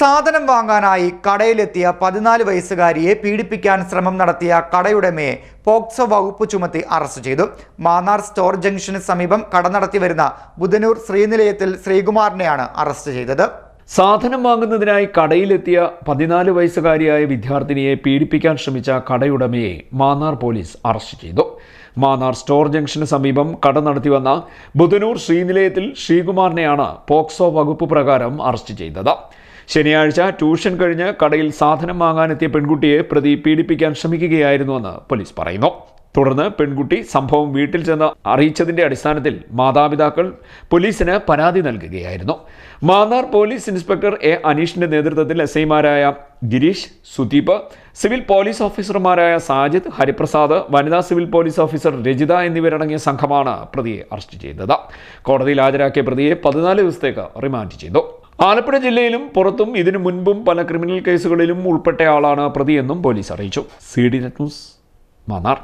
സാധനം വാങ്ങാനായി കടയിലെത്തിയ പതിനാല് വയസ്സുകാരിയെ പീഡിപ്പിക്കാൻ ശ്രമം നടത്തിയ കടയുടമയെ പോക്സോ വകുപ്പ് ചുമത്തി അറസ്റ്റ് ചെയ്തു. മാന്നാർ സ്റ്റോർ ജംഗ്ഷന് സമീപം കട നടത്തി വരുന്ന ബുധനൂർ ശ്രീനിലയത്തിൽ ശ്രീകുമാറിനെയാണ് അറസ്റ്റ് ചെയ്തത്. സാധനം വാങ്ങുന്നതിനായി കടയിലെത്തിയ പതിനാല് വയസ്സുകാരിയായ വിദ്യാർത്ഥിനിയെ പീഡിപ്പിക്കാൻ ശ്രമിച്ച കടയുടമയെ മാന്നാർ പോലീസ് അറസ്റ്റ് ചെയ്തു. മാന്നാർ സ്റ്റോർ ജംഗ്ഷന് സമീപം കട നടത്തിവന്ന ബുധനൂർ ശ്രീനിലയത്തിൽ ശ്രീകുമാറിനെയാണ് പോക്സോ വകുപ്പ് പ്രകാരം അറസ്റ്റ് ചെയ്തത്. ശനിയാഴ്ച ട്യൂഷൻ കഴിഞ്ഞ് കടയിൽ സാധനം വാങ്ങാനെത്തിയ പെൺകുട്ടിയെ പ്രതി പീഡിപ്പിക്കാൻ ശ്രമിക്കുകയായിരുന്നുവെന്ന് പോലീസ് പറയുന്നു. തുടർന്ന് പെൺകുട്ടി സംഭവം വീട്ടിൽ ചെന്ന് അറിയിച്ചതിന്റെ അടിസ്ഥാനത്തിൽ മാതാപിതാക്കൾ പോലീസിന് പരാതി നൽകുകയായിരുന്നു. മാന്നാർ പോലീസ് ഇൻസ്പെക്ടർ എ അനീഷിന്റെ നേതൃത്വത്തിൽ എസ് ഐമാരായ ഗിരീഷ് സുദീപ് സിവിൽ പോലീസ് ഓഫീസർമാരായ സാജിദ് ഹരിപ്രസാദ് വനിതാ സിവിൽ പോലീസ് ഓഫീസർ രജിത എന്നിവരടങ്ങിയ സംഘമാണ് പ്രതിയെ അറസ്റ്റ് ചെയ്തത്. കോടതിയിൽ ഹാജരാക്കിയ പ്രതിയെ പതിനാല് ദിവസത്തേക്ക് റിമാൻഡ് ചെയ്തു. ആലപ്പുഴ ജില്ലയിലും പുറത്തും ഇതിനു മുൻപും പല ക്രിമിനൽ കേസുകളിലും ഉൾപ്പെട്ടയാളാണ് പ്രതിയെന്നും പോലീസ് അറിയിച്ചു. C D Net News Mannar.